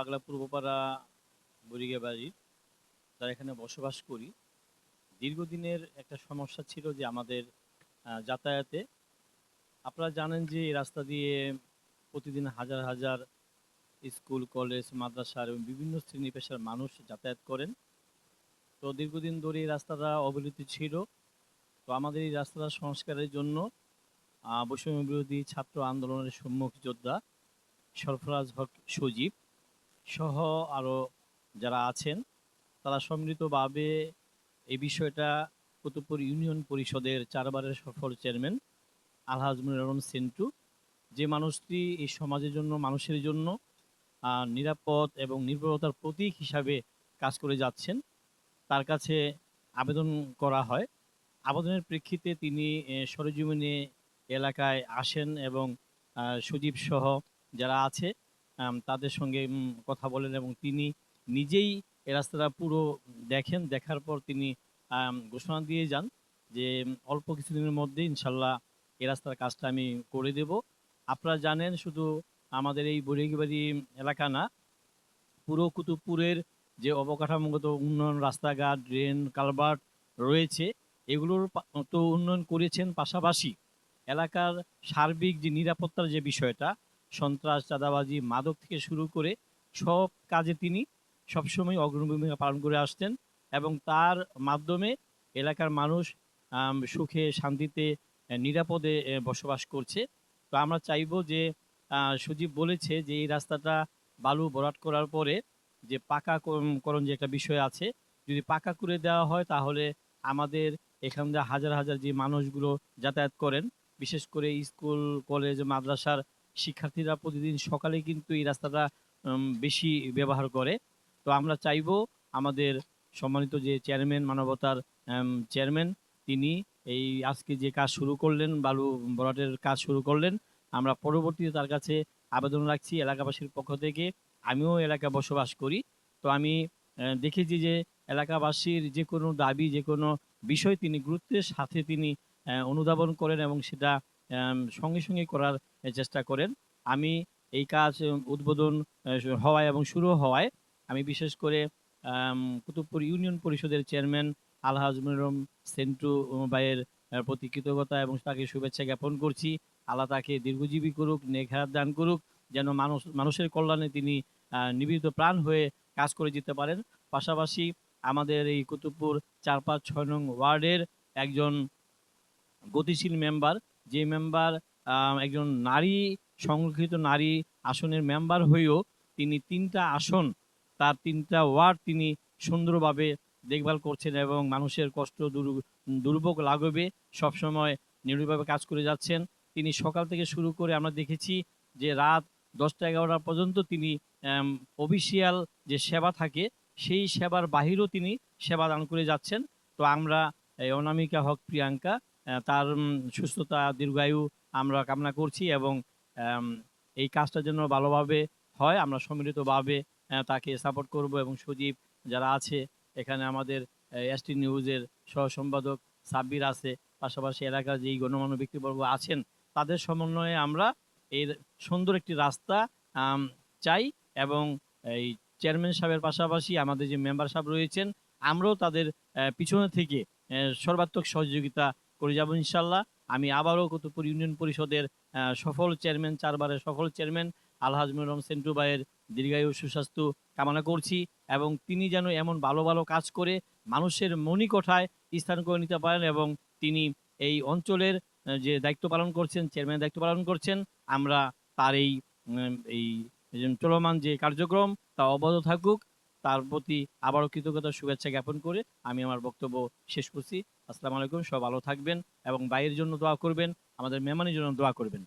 পাগলা পূর্বপাড়া বরিগে বাড়ির যারা এখানে বসবাস করি। দীর্ঘদিনের একটা সমস্যা ছিল যে আমাদের যাতায়াতে। আপনারা জানেন যে এই রাস্তা দিয়ে প্রতিদিন হাজার হাজার স্কুল, কলেজ, মাদ্রাসা এবং বিভিন্ন শ্রেণি পেশার মানুষ যাতায়াত করেন। তো দীর্ঘদিন ধরে এই রাস্তাটা অবহেলিত ছিল। তো আমাদের এই রাস্তাটা সংস্কারের জন্য বৈষম্য বিরোধী ছাত্র আন্দোলনের সম্মুখ যোদ্ধা সরফরাজ হক সজীব সহ আরও যারা আছেন, তারা সম্মিলিতভাবে এই বিষয়টা কুতুবপুর ইউনিয়ন পরিষদের চারবারের সফল চেয়ারম্যান আলহাজ মুনিরম সেন্টু, যে মানুষটি এই সমাজের জন্য, মানুষের জন্য নিরাপদ এবং নির্ভরতার প্রতীক হিসাবে কাজ করে যাচ্ছেন, তার কাছে আবেদন করা হয়। আবেদনের প্রেক্ষিতে তিনি সরেজমিনে এলাকায় আসেন এবং সজীব সহ যারা আছে তাদের সঙ্গে কথা বলেন এবং তিনি নিজেই এ রাস্তাটা পুরো দেখেন, দেখার পর তিনি ঘোষণা দিয়ে যান যে অল্প কিছুদিনের মধ্যে ইনশাল্লাহ এ রাস্তার কাজটা আমি করে দেব। আপনারা জানেন শুধু আমাদের এই বরিগবাড়ি এলাকা না, পুরো কুতুবপুরের যে অবকাঠামোগত উন্নয়ন, রাস্তাঘাট, ড্রেন, কালভার্ট রয়েছে, এগুলোর তো উন্নয়ন করেছেন পাশাপাশি এলাকার সার্বিক যে নিরাপত্তার যে বিষয়টা সন্ত্রাস, চাঁদাবাজি, মাদক থেকে শুরু করে সব কাজে তিনি সবসময় অগ্রণী ভূমিকা পালন করে আসতেন এবং তার মাধ্যমে এলাকার মানুষ সুখে, শান্তিতে নিরাপদে বসবাস করছে। তো আমরা চাইব যে সজীব বলেছে যে এই রাস্তাটা বালু ভরাট করার পরে যে পাকা করণ করণ যে একটা বিষয় আছে, যদি পাকা করে দেওয়া হয় তাহলে আমাদের এখান দিয়ে হাজার হাজার যে মানুষগুলো যাতায়াত করেন, বিশেষ করে স্কুল, কলেজ, মাদ্রাসার শিক্ষার্থীরা প্রতিদিন সকালে কিন্তু এই রাস্তাটা বেশি ব্যবহার করে। তো আমরা চাইব আমাদের সম্মানিত যে চেয়ারম্যান, মানবতার চেয়ারম্যান, তিনি এই আজকে যে কাজ শুরু করলেন, বালু ভরাটের কাজ শুরু করলেন, আমরা পরবর্তীতে তার কাছে আবেদন রাখছি এলাকাবাসীর পক্ষ থেকে। আমিও এলাকায় বসবাস করি। তো আমি দেখেছি যে এলাকাবাসীর যে কোনো দাবি, যে কোনো বিষয় তিনি গুরুত্বের সাথে তিনি অনুধাবন করেন এবং সেটা সঙ্গে সঙ্গে করার চেষ্টা করেন। আমি এই কাজ উদ্বোধন হওয়ায় এবং শুরু হওয়ায় আমি বিশেষ করে কুতুবপুর ইউনিয়ন পরিষদের চেয়ারম্যান আলহাজ মুনিরম সেন্টু ভাইয়ের প্রতি কৃতজ্ঞতা এবং তাকে শুভেচ্ছা জ্ঞাপন করছি। আল্লাহ তাকে দীর্ঘজীবী করুক নেঘাত দান করুক, যেন মানুষ, মানুষের কল্যাণে তিনি নিবেদিত প্রাণ হয়ে কাজ করে যেতে পারেন। পাশাপাশি আমাদের এই কুতুবপুর চার পাঁচ ছয় নং ওয়ার্ডের একজন গতিশীল মেম্বার যে মেম্বার একজন নারী, সংরক্ষিত নারী আসনের মেম্বার হয়েও তিনি তিনটা আসন, তার তিনটা ওয়ার্ড তিনি সুন্দরভাবে দেখভাল করছেন এবং মানুষের কষ্ট দুর- দুর্ভোগ লাঘবে, সবসময় নির্ভীকভাবে কাজ করে যাচ্ছেন। তিনি সকাল থেকে শুরু করে আমরা দেখেছি যে রাত দশটা এগারোটা পর্যন্ত তিনি অফিসিয়াল যে সেবা থাকে, সেই সেবার বাহিরেও তিনি সেবা দান করে যাচ্ছেন। তো আমরা অনামিকা হক প্রিয়াঙ্কা তার সুস্থতা, দীর্ঘায়ু আমরা কামনা করছি এবং এই কাজটা যেন ভালোভাবে হয়, আমরা সম্মিলিতভাবে তাকে সাপোর্ট করব এবং সজীব যারা আছে, এখানে আমাদের এসটি নিউজের সহ সম্পাদক সাব্বির আছে, পাশাপাশি এলাকার যেই গণ্যমান্য ব্যক্তিবর্গ আছেন, তাদের সমন্বয়ে আমরা এর সুন্দর একটি রাস্তা চাই এবং এই চেয়ারম্যান সাহেবের পাশাপাশি আমাদের যে মেম্বার সাহেব রয়েছেন, আমরাও তাদের পিছনে থেকে সর্বাত্মক সহযোগিতা করে যাব ইনশাল্লাহ আমি আবারও কুতুবপুর ইউনিয়ন পরিষদের সফল চেয়ারম্যান, চারবারের সফল চেয়ারম্যান আলহাজ মুরম সেন্টু ভাইয়ের দীর্ঘায়ু সুস্বাস্থ্য কামনা করছি এবং তিনি যেন এমন ভালো ভালো কাজ করে মানুষের মণিকোঠায় স্থান করে নিতে পারেন এবং তিনি এই অঞ্চলের যে দায়িত্ব পালন করছেন, চেয়ারম্যানের দায়িত্ব পালন করছেন, আমরা তার এই এই চলমান যে কার্যক্রম তা অব্যাহত থাকুক। তার প্রতি আবারও কৃতজ্ঞতা শুভেচ্ছা জ্ঞাপন করে আমি আমার বক্তব্য শেষ করছি। আসসালামু আলাইকুম সব ভালো থাকবেন এবং বাইরের জন্য দোয়া করবেন, আমাদের মেহমানের জন্য দোয়া করবেন।